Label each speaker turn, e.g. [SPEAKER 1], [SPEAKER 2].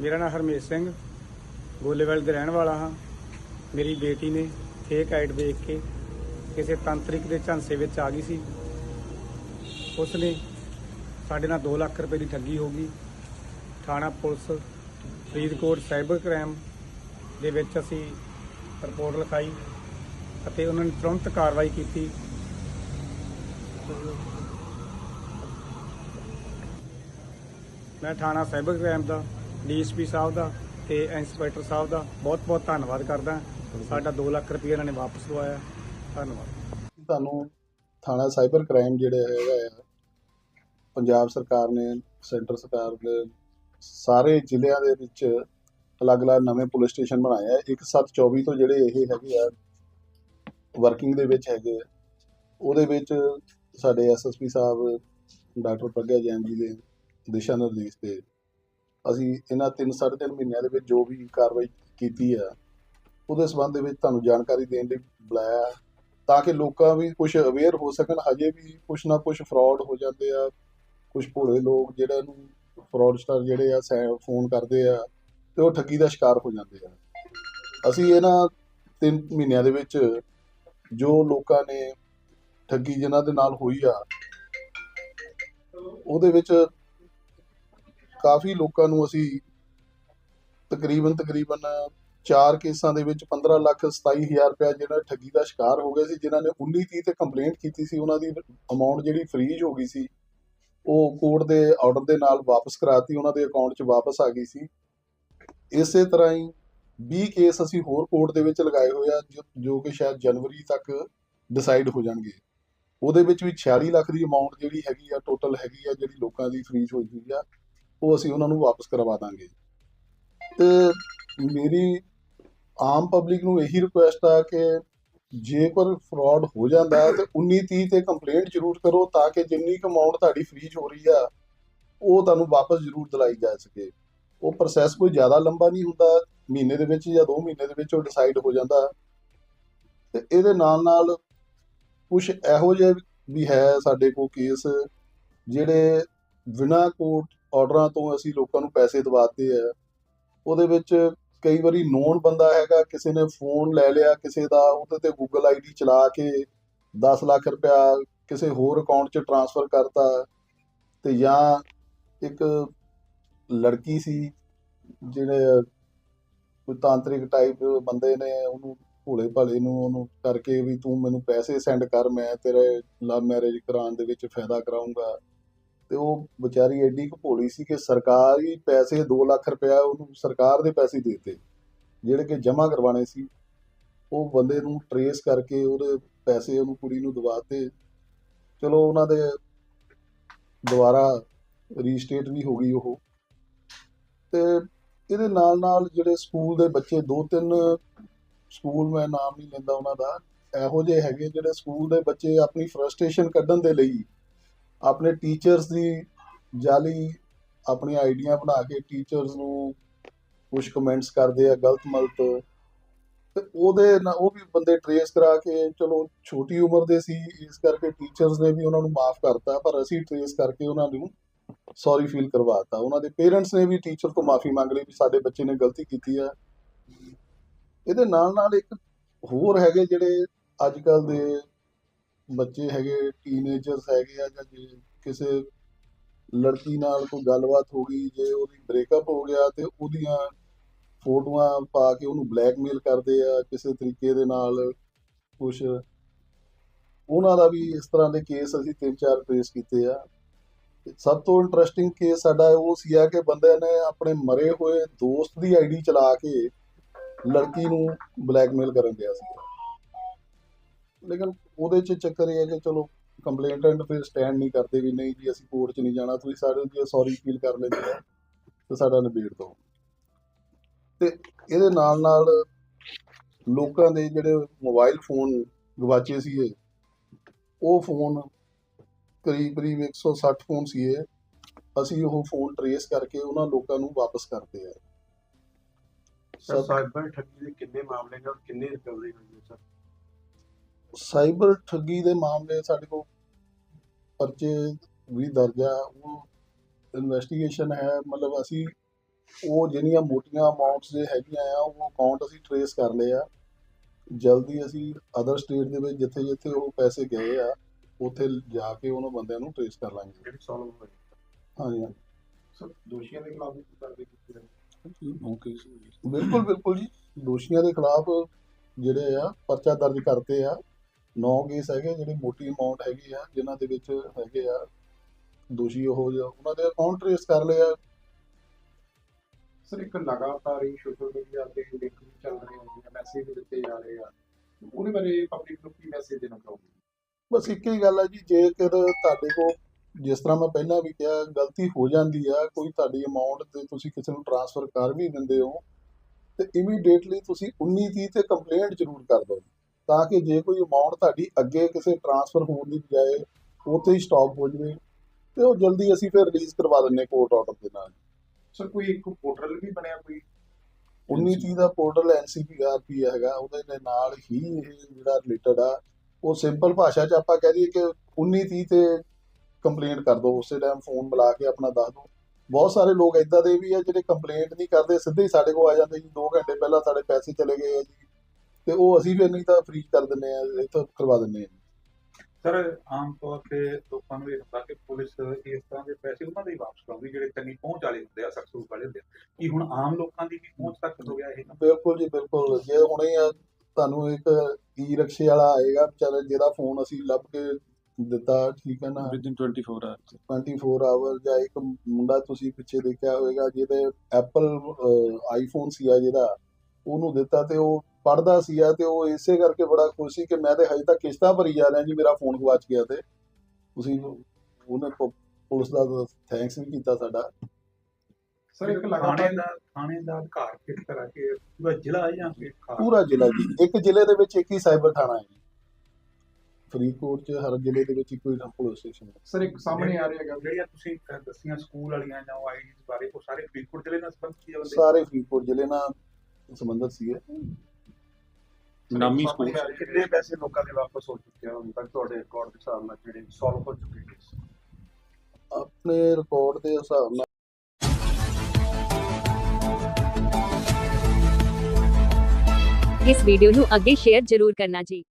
[SPEAKER 1] ਮੇਰਾ ਨਾਮ ਹਰਮੇਸ਼ ਸਿੰਘ। ਗੋਲੇਵਾਲ ਦੇ ਰਹਿਣ ਵਾਲਾ ਹਾਂ। ਮੇਰੀ ਬੇਟੀ ਨੇ ਫੇਕ ਆਈਡ ਵੇਖ ਕੇ ਕਿਸੇ ਤੰਤਰਿਕ ਦੇ ਝਾਂਸੇ ਵਿੱਚ ਆ ਗਈ ਸੀ। ਉਸ ਨੇ ਸਾਡੇ ਨਾਲ 2 ਲੱਖ ਰੁਪਏ ਦੀ ਠੱਗੀ ਹੋ ਗਈ। ਥਾਣਾ ਪੁਲਿਸ ਫਰੀਦਕੋਟ ਸਾਈਬਰ ਕ੍ਰਾਈਮ ਦੇ ਵਿੱਚ ਅਸੀਂ ਰਿਪੋਰਟ ਲਿਖਾਈ ਅਤੇ ਉਹਨਾਂ ਨੇ ਤੁਰੰਤ ਕਾਰਵਾਈ ਕੀਤੀ। ਮੈਂ ਥਾਣਾ ਸਾਈਬਰ ਕ੍ਰਾਈਮ ਦਾ ਡੀਐਸਪੀ ਸਾਹਿਬ ਦਾ ਤੇ ਇੰਸਪੈਕਟਰ ਸਾਹਿਬ ਦਾ ਬਹੁਤ ਬਹੁਤ ਧੰਨਵਾਦ ਕਰਦਾ। ਸਾਡਾ 2 ਲੱਖ ਰੁਪਏ ਇਹਨਾਂ ਨੇ ਵਾਪਸ ਲਵਾਇਆ। ਧੰਨਵਾਦ।
[SPEAKER 2] ਤੁਹਾਨੂੰ ਥਾਣਾ ਸਾਈਬਰ ਕ੍ਰਾਈਮ ਜਿਹੜਾ ਹੈਗਾ ਆ, ਪੰਜਾਬ ਸਰਕਾਰ ਨੇ, ਸੈਂਟਰ ਸਰਕਾਰ ਨੇ ਸਾਰੇ ਜ਼ਿਲ੍ਹਿਆਂ ਦੇ ਵਿੱਚ ਅਲੱਗ-ਅਲੱਗ ਨਵੇਂ ਪੁਲਿਸ ਸਟੇਸ਼ਨ ਬਣਾਏ ਆ। 1724 ਤੋਂ ਜਿਹੜੇ ਇਹ ਹੈਗੇ ਆ, ਵਰਕਿੰਗ ਦੇ ਵਿੱਚ ਹੈਗੇ ਆ। ਉਹਦੇ ਵਿੱਚ ਸਾਡੇ ਐਸਐਸਪੀ ਸਾਹਿਬ, ਡਾਕਟਰ ਪ੍ਰਗਿਆ ਜੈਨ ਜੀ ਦੇ ਦਿਸ਼ਾ ਨਿਰਦੇਸ਼ ਤੇ ਅਸੀਂ ਇਹਨਾਂ 3-3.5 ਮਹੀਨਿਆਂ ਦੇ ਵਿੱਚ ਜੋ ਵੀ ਕਾਰਵਾਈ ਕੀਤੀ ਆ, ਉਹਦੇ ਸੰਬੰਧ ਦੇ ਵਿੱਚ ਤੁਹਾਨੂੰ ਜਾਣਕਾਰੀ ਦੇਣ ਲਈ ਬੁਲਾਇਆ ਤਾਂ ਕਿ ਲੋਕਾਂ ਵੀ ਕੁਝ ਅਵੇਅਰ ਹੋ ਸਕਣ, ਹਜੇ ਵੀ ਕੁਝ ਨਾ ਕੁਝ ਫਰਾਡ ਹੋ ਜਾਂਦੇ ਆ ਕੁਝ ਭੋਲੇ ਲੋਕ ਜਿਹੜਾ ਨੂੰ ਫਰਾਡਸਟਰ ਜਿਹੜੇ ਆ ਫੋਨ ਕਰਦੇ ਆ ਤੇ ਉਹ ਠੱਗੀ ਦਾ ਸ਼ਿਕਾਰ ਹੋ ਜਾਂਦੇ ਆ। ਅਸੀਂ ਇਹਨਾਂ ਤਿੰਨ ਮਹੀਨਿਆਂ ਦੇ ਵਿੱਚ ਜੋ ਲੋਕਾਂ ਨੇ ਠੱਗੀ ਜਿਨ੍ਹਾਂ ਦੇ ਨਾਲ ਹੋਈ ਆ, ਉਹਦੇ ਵਿੱਚ ਕਾਫੀ ਲੋਕਾਂ ਨੂੰ ਅਸੀਂ ਤਕਰੀਬਨ ਤਕਰੀਬਨ ਚਾਰ ਕੇਸਾਂ ਦੇ ਵਿੱਚ 15 ਲੱਖ 27000 ਰੁਪਏ ਜਿਹੜਾ ਠੱਗੀ ਦਾ ਸ਼ਿਕਾਰ ਹੋ ਗਏ ਸੀ, ਜਿਨ੍ਹਾਂ ਨੇ 19 30 ਤੇ ਕੰਪਲੇਂਟ ਕੀਤੀ ਸੀ, ਉਹਨਾਂ ਦੀ ਅਮਾਉਂਟ ਜਿਹੜੀ ਫ੍ਰੀਜ ਹੋ ਗਈ ਸੀ, ਉਹ ਕੋਰਟ ਦੇ ਆਰਡਰ ਦੇ ਨਾਲ ਵਾਪਸ ਕਰਾਤੀ, ਉਹਨਾਂ ਦੇ ਅਕਾਊਂਟ 'ਚ ਵਾਪਸ ਆ ਗਈ ਸੀ। ਇਸੇ ਤਰ੍ਹਾਂ ਹੀ 20 ਕੇਸ ਅਸੀਂ ਹੋਰ ਕੋਰਟ ਦੇ ਵਿੱਚ ਲਗਾਏ ਹੋਏ ਆ, ਜੋ- ਜੋ ਕਿ ਸ਼ਾਇਦ ਜਨਵਰੀ ਤੱਕ ਡਿਸਾਈਡ ਹੋ ਜਾਣਗੇ। ਉਹਦੇ ਵਿੱਚ ਵੀ 46 ਲੱਖ ਦੀ ਅਮਾਉਂਟ ਜਿਹੜੀ ਹੈਗੀ ਆ ਟੋਟਲ ਹੈਗੀ ਆ, ਜਿਹੜੀ ਲੋਕਾਂ ਦੀ ਫ੍ਰੀਜ ਹੋਈ ਹੋਈ ਆ। ਉਹ ਅਸੀਂ ਉਹਨਾਂ ਨੂੰ ਵਾਪਸ ਕਰਵਾ ਦਾਂਗੇ। ਤੇ ਮੇਰੀ ਆਮ ਪਬਲਿਕ ਨੂੰ ਇਹੀ ਰਿਕੁਐਸਟ ਆ ਕਿ ਜੇਕਰ ਫਰਾਡ ਹੋ ਜਾਂਦਾ ਹੈ ਤੇ 19 30 ਤੇ ਕੰਪਲੇਂਟ ਜ਼ਰੂਰ ਕਰੋ ਤਾਂ ਕਿ ਜਿੰਨੀ ਕੁ ਅਮਾਉਂਟ ਤੁਹਾਡੀ ਫ੍ਰੀਜ ਹੋ ਰਹੀ ਆ, ਉਹ ਤੁਹਾਨੂੰ ਵਾਪਸ ਜ਼ਰੂਰ ਦਿਲਾਈ ਜਾ ਸਕੇ। ਉਹ ਪ੍ਰੋਸੈਸ ਕੋਈ ਜ਼ਿਆਦਾ ਲੰਬਾ ਨਹੀਂ ਹੁੰਦਾ, ਮਹੀਨੇ ਦੇ ਵਿੱਚ ਜਾਂ 2 ਮਹੀਨੇ ਦੇ ਵਿੱਚ ਉਹ ਡਿਸਾਈਡ ਹੋ ਜਾਂਦਾ। ਤੇ ਇਹਦੇ ਨਾਲ ਨਾਲ ਕੁਝ ਇਹੋ ਜਿਹੇ ਵੀ ਹੈ ਸਾਡੇ ਕੋਲ ਕੇਸ ਜਿਹੜੇ ਬਿਨਾਂ ਕੋਰਟ ਆਰਡਰਾਂ ਤੋਂ ਅਸੀਂ ਲੋਕਾਂ ਨੂੰ ਪੈਸੇ ਦਵਾਤੇ ਆ। ਉਹਦੇ ਵਿੱਚ ਕਈ ਵਾਰੀ ਨੋਨ ਬੰਦਾ ਹੈਗਾ, ਕਿਸੇ ਨੇ ਫੋਨ ਲੈ ਲਿਆ ਕਿਸੇ ਦਾ, ਉਹਦੇ ਤੇ ਗੂਗਲ ਆਈਡੀ ਚਲਾ ਕੇ 10 ਲੱਖ ਰੁਪਇਆ ਕਿਸੇ ਹੋਰ ਅਕਾਊਂਟ 'ਚ ਟਰਾਂਸਫਰ ਕਰਤਾ ਤੇ ਜਾਂ ਇੱਕ ਲੜਕੀ ਸੀ ਜਿਹੜੇ ਕੋਈ ਤਾਂਤਰਿਕ ਟਾਈਪ ਬੰਦੇ ਨੇ, ਉਹਨੂੰ ਭੋਲੇ ਭਾਲੇ ਨੂੰ ਉਹਨੂੰ ਕਰਕੇ ਵੀ ਤੂੰ ਮੈਨੂੰ ਪੈਸੇ ਸੈਂਡ ਕਰ, ਮੈਂ ਤੇਰੇ ਲਵ ਮੈਰਿਜ ਕਰਾਉਣ ਦੇ ਵਿੱਚ ਫਾਇਦਾ ਕਰਾਉਂਗਾ ਤੇ ਉਹ ਵਿਚਾਰੀ ਐਡੀ ਕੁ ਭੋਲੀ ਸੀ ਕਿ ਸਰਕਾਰੀ ਪੈਸੇ 2 ਲੱਖ ਰੁਪਇਆ ਉਹਨੂੰ ਸਰਕਾਰ ਦੇ ਪੈਸੇ ਦੇ ਦਿੱਤੇ। ਜਿਹੜੇ ਕਿ ਜਮ੍ਹਾਂ ਕਰਵਾਣੇ ਸੀ, ਉਹ ਬੰਦੇ ਨੂੰ ਟਰੇਸ ਕਰਕੇ ਉਹਦੇ ਪੈਸੇ ਉਹਨੂੰ ਕੁੜੀ ਨੂੰ ਦਵਾਤੇ ਚਲੋ ਉਹਨਾਂ ਦੇ ਦੁਬਾਰਾ ਰੀਸਟੇਟ ਵੀ ਹੋ ਗਈ ਉਹ। ਤੇ ਇਹਦੇ ਨਾਲ ਨਾਲ ਜਿਹੜੇ ਸਕੂਲ ਦੇ ਬੱਚੇ, ਦੋ ਤਿੰਨ ਸਕੂਲ ਮੈਂ ਨਾਮ ਨਹੀਂ ਲੈਂਦਾ ਉਹਨਾਂ ਦਾ, ਇਹੋ ਜਿਹੇ ਹੈਗੇ ਜਿਹੜੇ ਸਕੂਲ ਦੇ ਬੱਚੇ ਆਪਣੀ ਫਰਸਟ੍ਰੇਸ਼ਨ ਕੱਢਣ ਦੇ ਲਈ ਆਪਣੇ ਟੀਚਰਸ ਦੀ ਜਾਲੀ ਆਪਣੀਆਂ ਆਈਡੀਆਂ ਬਣਾ ਕੇ ਟੀਚਰਸ ਨੂੰ ਕੁਝ ਕਮੈਂਟਸ ਕਰਦੇ ਆ, ਗਲਤ ਮਲਤ। ਤੇ ਉਹਦੇ ਨਾਲ ਉਹ ਵੀ ਬੰਦੇ ਟਰੇਸ ਕਰਾ ਕੇ, ਚਲੋ ਛੋਟੀ ਉਮਰ ਦੇ ਸੀ, ਇਸ ਕਰਕੇ ਟੀਚਰਸ ਨੇ ਵੀ ਉਹਨਾਂ ਨੂੰ ਮਾਫ ਕਰਤਾ, ਪਰ ਅਸੀਂ ਟਰੇਸ ਕਰਕੇ ਉਹਨਾਂ ਨੂੰ ਸੌਰੀ ਫੀਲ ਕਰਵਾਤਾ। ਉਹਨਾਂ ਦੇ ਪੇਰੈਂਟਸ ਨੇ ਵੀ ਟੀਚਰ ਤੋਂ ਮਾਫੀ ਮੰਗ ਲਈ ਵੀ ਸਾਡੇ ਬੱਚੇ ਨੇ ਗਲਤੀ ਕੀਤੀ ਆ। ਇਹਦੇ ਨਾਲ ਨਾਲ ਇੱਕ ਹੋਰ ਹੈਗੇ ਜਿਹੜੇ ਅੱਜ ਕੱਲ ਦੇ ਬੱਚੇ ਹੈਗੇ ਟੀਨੇਜਰਸ ਹੈਗੇ ਆ ਜਾਂ ਜੇ ਕਿਸੇ ਲੜਕੀ ਨਾਲ ਕੋਈ ਗੱਲਬਾਤ ਹੋ ਗਈ, ਜੇ ਉਹਦੀ ਬ੍ਰੇਕਅਪ ਹੋ ਗਿਆ ਤੇ ਉਹਦੀਆਂ ਫੋਟੋਆਂ ਪਾ ਕੇ ਉਹਨੂੰ ਬਲੈਕਮੇਲ ਕਰਦੇ ਆ ਕਿਸੇ ਤਰੀਕੇ ਦੇ ਨਾਲ ਕੁਝ ਉਹਨਾਂ ਦਾ ਵੀ ਇਸ ਤਰ੍ਹਾਂ ਦੇ ਕੇਸ ਅਸੀਂ ਤਿੰਨ ਚਾਰ ਟ੍ਰੇਸ ਕੀਤੇ ਆ। ਸਭ ਤੋਂ ਇੰਟਰਸਟਿੰਗ ਕੇਸ ਸਾਡਾ ਉਹ ਸੀ ਆ ਕਿ ਬੰਦੇ ਨੇ ਆਪਣੇ ਮਰੇ ਹੋਏ ਦੋਸਤ ਦੀ ਆਈਡੀ ਚਲਾ ਕੇ ਲੜਕੀ ਨੂੰ ਬਲੈਕਮੇਲ ਕਰਨ ਗਿਆ ਸੀ। ਲੇਕਿਨ ਉਹਦੇ ਚ ਚੱਕਰ ਇਹ ਹੈ ਕਿ ਚਲੋ ਕੰਪਲੇਂਟੈਂਟ ਫਿਰ ਸਟੈਂਡ ਨਹੀਂ ਕਰਦੇ ਵੀ ਨਹੀਂ ਜੀ, ਅਸੀਂ ਕੋਰਟ 'ਚ ਨਹੀਂ ਜਾਣਾ, ਤੁਸੀਂ ਸਾਡੇ ਜੀ ਸੌਰੀ ਫੀਲ ਕਰ ਲੈਂਦੇ ਆ, ਤੇ ਸਾਡਾ ਨਿਬੇੜ ਦੋ ਤੇ ਇਹਦੇ ਨਾਲ ਨਾਲ ਲੋਕਾਂ ਦੇ ਜਿਹੜੇ ਮੋਬਾਈਲ ਫੋਨ ਗਵਾਚੇ ਸੀਗੇ, ਉਹ ਫੋਨ ਕਰੀਬ ਕਰੀਬ 160 ਫੋਨ ਸੀਗੇ, ਅਸੀਂ ਉਹ ਫੋਨ ਟਰੇਸ ਕਰਕੇ ਉਹਨਾਂ ਲੋਕਾਂ ਨੂੰ ਵਾਪਸ ਕਰਦੇ ਆ
[SPEAKER 3] ਸਰ ਸਾਈਬਰ ਠੱਗੀ ਦੇ ਕਿੰਨੇ ਮਾਮਲੇ ਨੇ ਔਰ ਕਿੰਨੀ ਰਿਕਵਰੀ ਹੋਈ ਹੈ ਸਰ?
[SPEAKER 2] ਸਾਈਬਰ ਠੱਗੀ ਦੇ ਮਾਮਲੇ ਸਾਡੇ ਕੋਲ ਪਰਚੇ ਵੀ ਦਰਜ ਆ ਉਹ ਇਨਵੈਸਟੀਗੇਸ਼ਨ ਹੈ ਮਤਲਬ ਅਸੀਂ ਉਹ ਜਿਹੜੀਆਂ ਮੋਟੀਆਂ ਅਮਾਉਂਟਸ ਦੇ ਹੈਗੀਆਂ ਆ ਉਹ ਅਕਾਊਂਟ ਅਸੀਂ ਟਰੇਸ ਕਰ ਲਏ ਆ। ਜਲਦੀ ਅਸੀਂ ਅਦਰ ਸਟੇਟ ਦੇ ਵਿੱਚ ਜਿੱਥੇ ਜਿੱਥੇ ਉਹ ਪੈਸੇ ਗਏ ਆ ਉੱਥੇ ਜਾ ਕੇ ਉਹਨਾਂ ਬੰਦਿਆਂ ਨੂੰ ਟਰੇਸ ਕਰ ਲਾਂਗੇ।
[SPEAKER 3] ਜਿਹੜੀ ਸੋਲਵ ਹੋਈ
[SPEAKER 2] ਹਾਂਜੀ ਹਾਂਜੀ।
[SPEAKER 3] ਸਰ ਦੋਸ਼ੀਆਂ ਦੇ ਖਿਲਾਫ ਵੀ ਕਾਰਵਾਈ ਕੀਤੀ ਜਾਵੇ?
[SPEAKER 2] ਬਿਲਕੁਲ ਬਿਲਕੁਲ ਜੀ। ਦੋਸ਼ੀਆਂ ਦੇ ਖਿਲਾਫ ਜਿਹੜੇ ਆ ਪਰਚਾ ਦਰਜ ਕਰਤੇ ਆ। 9 ਕੇਸ ਹੈਗੇ ਜਿਹੜੇ ਮੋਟੀ ਅਮਾਉਂਟ ਹੈਗੀ ਆ ਜਿਨ੍ਹਾਂ ਦੇ ਵਿੱਚ ਹੈਗੇ ਆ ਦੋਸ਼ੀ ਉਹ ਜਿਹਾ- ਉਹਨਾਂ ਦੇ ਅਕਾਊਂਟ ਟਰੇਸ ਕਰ ਲਏ ਆ।
[SPEAKER 3] ਸਰ ਇੱਕ ਲਗਾਤਾਰ ਹੀ ਸੋਸ਼ਲ ਮੀਡੀਆ ਤੇ ਲਿੰਕ ਵੀ ਚੱਲ ਰਹੇ ਹਨ ਮੈਸੇਜ ਦਿੱਤੇ ਜਾ ਰਹੇ ਆ। ਉਹਦੇ ਬਾਰੇ ਪਬਲਿਕ ਨੂੰ ਕੀ ਮੈਸੇਜ ਦੇਣਾ ਚਾਹੋਗੇ?
[SPEAKER 2] ਬਸ ਇੱਕ ਹੀ ਗੱਲ ਆ ਜੀ ਜੇਕਰ ਤੁਹਾਡੇ ਕੋਲ ਜਿਸ ਤਰ੍ਹਾਂ ਮੈਂ ਪਹਿਲਾਂ ਵੀ ਕਿਹਾ ਗਲਤੀ ਹੋ ਜਾਂਦੀ ਆ ਕੋਈ ਤੁਹਾਡੀ ਅਮਾਉਂਟ ਤੇ ਤੁਸੀਂ ਕਿਸੇ ਨੂੰ ਟ੍ਰਾਂਸਫਰ ਕਰ ਵੀ ਦਿੰਦੇ ਹੋ ਤੇ ਇਮੀਡੀਏਟਲੀ ਤੁਸੀਂ 19 30 ਤੇ ਕੰਪਲੇਂਟ ਜ਼ਰੂਰ ਕਰ ਦਿਓ। ਤਾਂ ਕਿ ਜੇ ਕੋਈ ਅਮਾਉਂਟ ਤੁਹਾਡੀ ਅੱਗੇ ਕਿਸੇ ਟ੍ਰਾਂਸਫਰ ਹੋਣ ਦੀ ਬਜਾਏ ਉੱਥੇ ਹੀ ਸਟਾਪ ਹੋ ਜਾਵੇ ਤੇ ਉਹ ਜਲਦੀ ਅਸੀਂ ਫਿਰ ਰਿਲੀਜ਼ ਕਰਵਾ ਦਿੰਨੇ ਕੋਰਟ ਆਰਡਰ ਦੇ ਨਾਲ।
[SPEAKER 3] ਸਰ ਕੋਈ ਇੱਕ ਪੋਰਟਲ ਵੀ ਬਣਿਆ ਕੋਈ?
[SPEAKER 2] 19 30 ਦਾ ਪੋਰਟਲ ਐਨਸੀਪੀਆਰਪੀ ਹੈਗਾ ਉਹਦੇ ਦੇ ਨਾਲ ਹੀ ਇਹ ਜਿਹੜਾ ਰਿਲੇਟਡ ਆ ਉਹ ਸਿੰਪਲ ਭਾਸ਼ਾ 'ਚ ਆਪਾਂ ਕਹਿ ਦਈਏ ਕਿ 19 30 ਤੇ ਕੰਪਲੇਂਟ ਕਰ ਦਿਓ ਉਸੇ ਟਾਈਮ ਫੋਨ ਮਿਲਾ ਕੇ ਆਪਣਾ ਦੱਸ ਦਿਓ। ਬਹੁਤ ਸਾਰੇ ਲੋਕ ਇਦਾਂ ਦੇ ਵੀ ਆ ਜਿਹੜੇ ਕੰਪਲੇਂਟ ਨਹੀਂ ਕਰਦੇ ਸਿੱਧੇ ਹੀ ਸਾਡੇ ਕੋਲ ਆ ਜਾਂਦੇ ਜੀ 2 ਘੰਟੇ ਪਹਿਲਾਂ ਸਾਡੇ ਪੈਸੇ ਚਲੇ ਗਏ ਆ ਜੀ। ਤੇ ਉਹ ਅਸੀਂ ਫਿਰ ਨਹੀਂ ਤਾਂ ਫ੍ਰੀ ਕਰ ਦਿੰਨੇ ਆ ਇੱਥੋਂ ਕਰਵਾ ਦਿੰਨੇ ਆ
[SPEAKER 4] ਸਰ ਆਮ ਤੌਰ ਤੇ ਲੋਕਾਂ ਨੂੰ ਇਹ ਹੁੰਦਾ ਕਿ ਪੁਲਿਸ ਇਸ ਤਰ੍ਹਾਂ ਦੇ ਪੈਸੇ ਉਹਨਾਂ ਦੇ ਹੀ ਵਾਪਸ ਕਰਾਉਂਦੀ ਜਿਹੜੇ ਚੰਗੀ ਪਹੁੰਚ ਵਾਲੇ ਹੁੰਦੇ ਆ ਸਕਸੂ ਵਾਲੇ ਹੁੰਦੇ ਆ। ਕੀ ਹੁਣ ਆਮ ਲੋਕਾਂ ਦੀ ਵੀ ਪਹੁੰਚ ਤੱਕ ਹੋ ਗਿਆ ਇਹ?
[SPEAKER 2] ਬਿਲਕੁਲ ਜੀ ਬਿਲਕੁਲ। ਜੇ ਹੁਣੇ ਆ ਤੁਹਾਨੂੰ ਇੱਕ ਈ ਰਿਕਸ਼ੇ ਵਾਲਾ ਆਏਗਾ ਵਿਚਾਰਾ ਜਿਹਦਾ ਫੋਨ ਅਸੀਂ ਲੱਭ ਕੇ ਦਿੱਤਾ ਠੀਕ ਹੈ ਨਾ?
[SPEAKER 1] ਵਿਦਿਨ 24 ਆਵਰਸ
[SPEAKER 2] 24 ਆਵਰ ਜਾਂ ਇੱਕ ਮੁੰਡਾ ਤੁਸੀਂ ਪਿੱਛੇ ਦੇਖਿਆ ਹੋਵੇਗਾ ਜਿਹਦੇ ਐਪਲ ਆਈਫੋਨ ਸੀ ਆ ਜਿਹੜਾ ਉਹਨੂੰ ਦਿੱਤਾ ਤੇ ਉਹ ਪੜਦਾ ਸੀ ਆ ਤੇ ਉਹ ਇਸੇ ਕਰਕੇ ਬੜਾ ਖੁਸ਼ ਸੀ ਕਿ ਮੈਂ ਤੇ ਹਜੇ ਤੱਕ ਕਿਸ਼ਤਾਂ ਭਰੀ ਜਾ ਰਿਹਾ ਜੀ ਮੇਰਾ ਫੋਨ ਗਵਾਚ ਗਿਆ ਤੇ। ਤੁਸੀਂ ਉਹਨੇ ਪੁਲਿਸ ਦਾ ਥੈਂਕਸ ਵੀ ਕੀਤਾ ਸਾਡਾ।
[SPEAKER 3] ਸਰ ਇੱਕ ਲਗਾਤਾਰ
[SPEAKER 4] ਦਾ ਥਾਣੇ ਦਾ ਅਧਿਕਾਰ ਕਿਸ ਤਰ੍ਹਾਂ ਕਿ ਪੂਰਾ ਜ਼ਿਲ੍ਹਾ ਜਾਂ?
[SPEAKER 2] ਪੂਰਾ ਜ਼ਿਲ੍ਹਾ ਜੀ। ਇੱਕ ਜ਼ਿਲ੍ਹੇ ਦੇ ਵਿੱਚ ਇੱਕ ਹੀ ਸਾਈਬਰ ਥਾਣਾ ਹੈ ਫਰੀਦਕੋਟ 'ਚ ਹਰ ਜ਼ਿਲ੍ਹੇ ਦੇ ਵਿੱਚ ਹੀ ਪੁਲਿਸ ਸਟੇਸ਼ਨ ਹੈ।
[SPEAKER 3] ਸਰ ਇੱਕ ਸਾਹਮਣੇ ਆ ਰਿਹਾ ਹੈਗਾ
[SPEAKER 4] ਜਿਹੜੀਆਂ ਤੁਸੀਂ ਦੱਸੀਆਂ ਸਕੂਲ ਵਾਲੀਆਂ ਜਾਂ ਆਈਡੀਜ਼ ਬਾਰੇ ਉਹ ਸਾਰੇ ਫਰੀਦਕੋਟ ਜ਼ਿਲ੍ਹੇ ਨਾਲ ਸੰਬੰਧਿਤ ਬੰਦੇ?
[SPEAKER 2] ਸਾਰੇ ਫਰੀਦਕੋਟ ਜ਼ਿਲ੍ਹੇ ਨਾਲ ਸੰਬੰਧਿਤ ਸੀਗੇ
[SPEAKER 1] ਨਾਮੀ
[SPEAKER 3] ਸਾਹਮਣੇ ਆ ਰਿਹਾ, ਕਿੰਨੇ ਪੈਸੇ ਲੋਕਾਂ ਦੇ ਵਾਪਸ ਹੋ ਚੁੱਕੇ ਆ ਹੁਣ ਤੱਕ ਤੁਹਾਡੇ ਰਿਕਾਰਡ ਦੇ ਹਿਸਾਬ ਨਾਲ ਜਿਹੜੇ ਸੋਲਵ ਹੋ ਚੁੱਕੇ ਨੇ?
[SPEAKER 2] ਆਪਣੇ ਰਿਕਾਰਡ ਦੇ ਹਿਸਾਬ ਨਾਲ
[SPEAKER 5] ਇਸ ਵੀਡੀਓ ਨੂੰ ਅੱਗੇ ਸ਼ੇਅਰ ਜ਼ਰੂਰ ਕਰਨਾ ਜੀ।